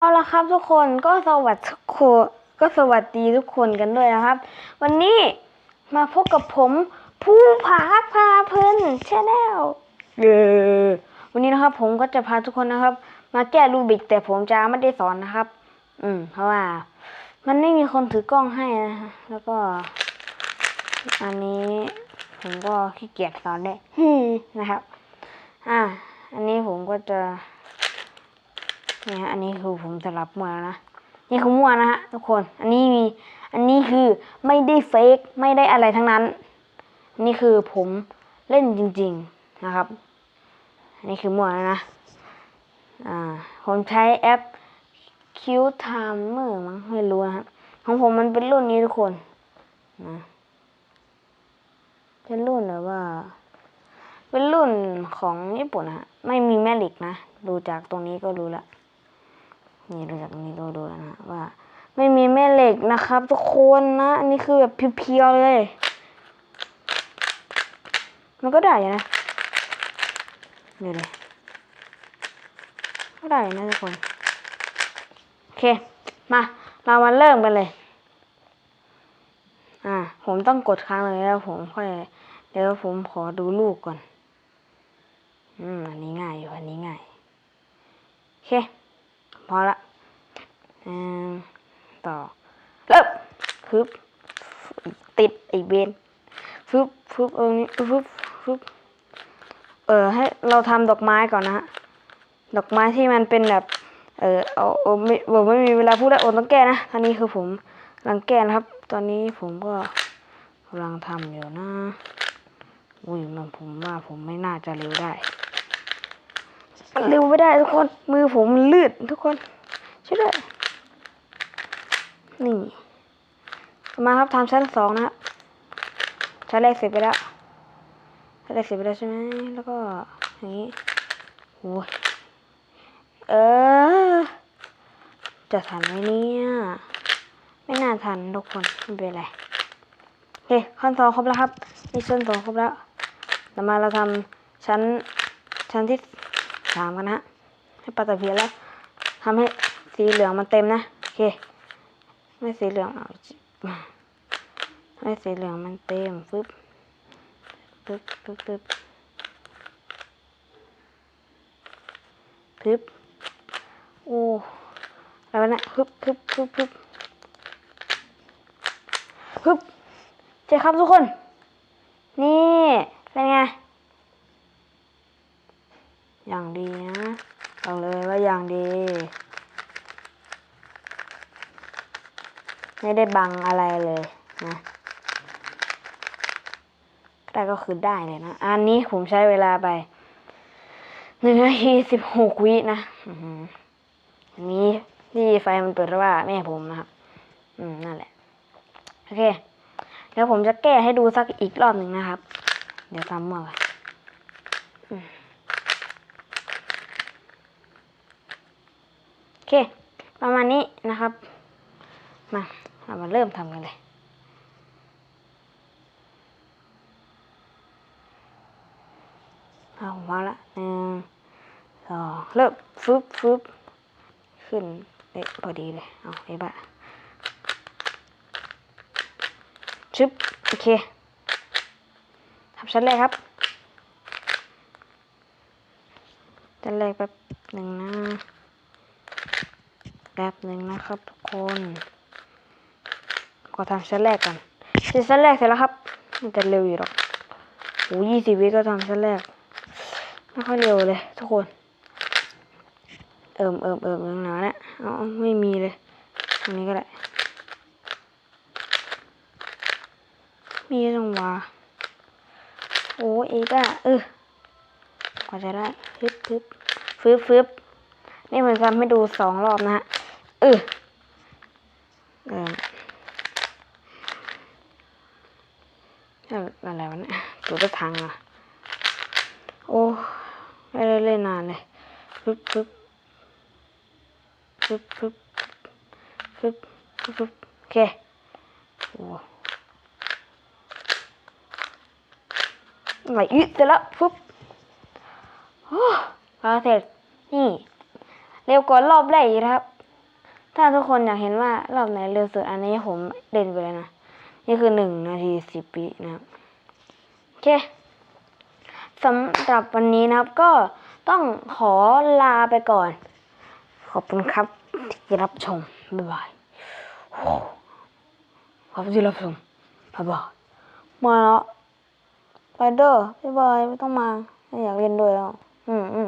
เอาละครับทุกคนก็สวัสดีทุกคนก็สวัสดีทุกคนกันด้วยนะครับ วันนี้มาพบกับผมผู้ผาพาเพลินชาแนลเย้วันนี้นะครับ ผมก็จะพาทุกคนนะครับ มาแก้รูบิกแต่ผมจะไม่ได้สอนนะครับ อืม เพราะว่า มันไม่มีคนถือกล้องให้นะฮะแล้วก็ อันนี้ ผมก็ขี้เกียจสอนได้นะครับ อ่าอันนี้ผมก็จะ นี่ฮะอันนี้คือผมสลับมั่วแล้วนะนี่คือมั่วนะฮะทุกคน อันนี้มี อันนี้คือไม่ได้เฟกไม่ได้อะไรทั้งนั้น นี่คือผมเล่นจริง ๆนะครับ อันนี้คือมั่วแล้วนะ อ่า ผมใช้แอป Q Timer มั้งไม่รู้นะครับ ของผมมันเป็นรุ่นนี้ทุกคน นะ เป็นรุ่นแบบว่า เป็นรุ่นของญี่ปุ่นนะฮะไม่มีแม่เหล็กนะ ดูจากตรงนี้ก็รู้ละ นี่ดูจากตรงนี้ดูดูแล้วนะว่า ไม่มีแม่เหล็กนะครับทุกคนนะ อันนี้คือแบบเพียวๆเลย มันก็ได้นะเดี๋ยเลยก็ได้นะทุกคน โอเค มา เรามาเริ่มกันเลย อ่า ผมต้องกดค้างเลยแล้วผมค่อยเดี๋ยวผมขอดูลูกก่อน อืม อันนี้ง่ายอยู่ อันนี้ง่าย โอเค พอละต่อเริ่มฟึบติดไอเบนฟึบฟึบเออนี่ฟึบฟึบเออให้เราทำดอกไม้ก่อนนะฮะดอกไม้ที่มันเป็นแบบ เออเอาเอาไม่ผมไม่มีเวลาพูดแล้วโอนต้องแก้นะตอนนี้คือผมกำลังแก้นะครับ ตอนนี้ผมก็กำลังทำอยู่นะอุ้ยมันผมว่าผมไม่น่าจะเร็วได้ เร็วไม่ได้ทุกคน มือผมลืดทุกคนช่วยด้วยนี่ มาครับทำชั้นสองนะครับชั้นแรกเสร็จไปแล้วชั้นแรกเสร็จไปแล้วใช่ไหมแล้วก็อย่างนี้โอ้ยเออ จะทันไหมเนี่ยไม่น่าทันทุกคนไม่เป็นไรโอเคขั้นตอนครบแล้วครับนี่ชั้นสองครบแล้วต่อมาเราทำชั้นชั้นที่ สามกันนะให้ปลาตะเพียนแล้วทำให้สีเหลืองมันเต็มนะโอเค ไม่สีเหลืองเอาจิให้สีเหลืองมันเต็มฟึบฟึบฟึบฟึบฟึบโอ้แล้วนะฟึบฟึบฟึบฟึบฟึบเจ๊ครับทุกคน นี่ เป็นไง อย่างดีนะบอกเลยว่าอย่างดี ไม่ได้บังอะไรเลยนะได้ก็คือได้เลยนะ อันนี้ผมใช้เวลาไปหนึ่งนาทีสิบหกวินะอันนี้ที่ไฟมันเปิดว่าแม่ผมนะครับ อืมนั่นแหละ โอเค เดี๋ยวผมจะแก้ให้ดูสักอีกรอบหนึ่งนะครับ เดี๋ยวทำมั่วก่อนอืม โอ เค ประมาณนี้นะครับ มาเรามาเริ่มทำกันเลยเอามาละหนึ่งสองเริ่มฟึบฟึบขึ้นเอ๊ะพอดีเลย เอาไอ้บ้าชึบโอเคทำชั้นแรกครับชั้นแรกแป๊บหนึ่งนะ แป๊บหนึ่งนะครับทุกคนก็ทำชั้นแรกก่อนเสร็จชั้นแรกเสร็จแล้วครับมันจะเร็วอยู่หรอกโอ้ยี่สิบวิก็ทำชั้นแรกไม่ค่อยเร็วเลย ทุกคน เอิมเอิมเอิมยังหนาเนี่ยเอาเอไม่มีเลยตรงนี้ก็ได้มีจังหวะโอ้เอก้าเออกว่าจะได้ ฟึบฟึบฟึบฟึบนี่มันทำให้ดูสองรอบนะฮะ เออเออเอ่อะไรวะเนี่ยตัวจะทางอะ โอ้ไม่ได้เล่นนานเลยปึ๊บปึ๊บปึ๊บปึ๊บปึ๊บปึ๊บปึ๊บโอเคโอ้ไหลอึดเสร็จแล้วปึ๊บโอ้พอเสร็จนี่ เร็วกว่ารอบแรกอีกนะครับ ถ้าทุกคนอยากเห็นว่ารอบไหนเร็วสุดอันนี้ผมเล่นไปแล้วนะ นี่คือหนึ่งนาทีสิบวินะครับโอเคสำหรับวันนี้นะครับก็ต้องขอลาไปก่อน ขอบคุณครับที่รับชม บ๊ายบายขอบคุณที่รับชม บ๊ายบายมาแล้วไปเด้อบ๊ายบายไม่ต้องมา ไม่อยากเล่นด้วยแล้ว อืมอืมอืม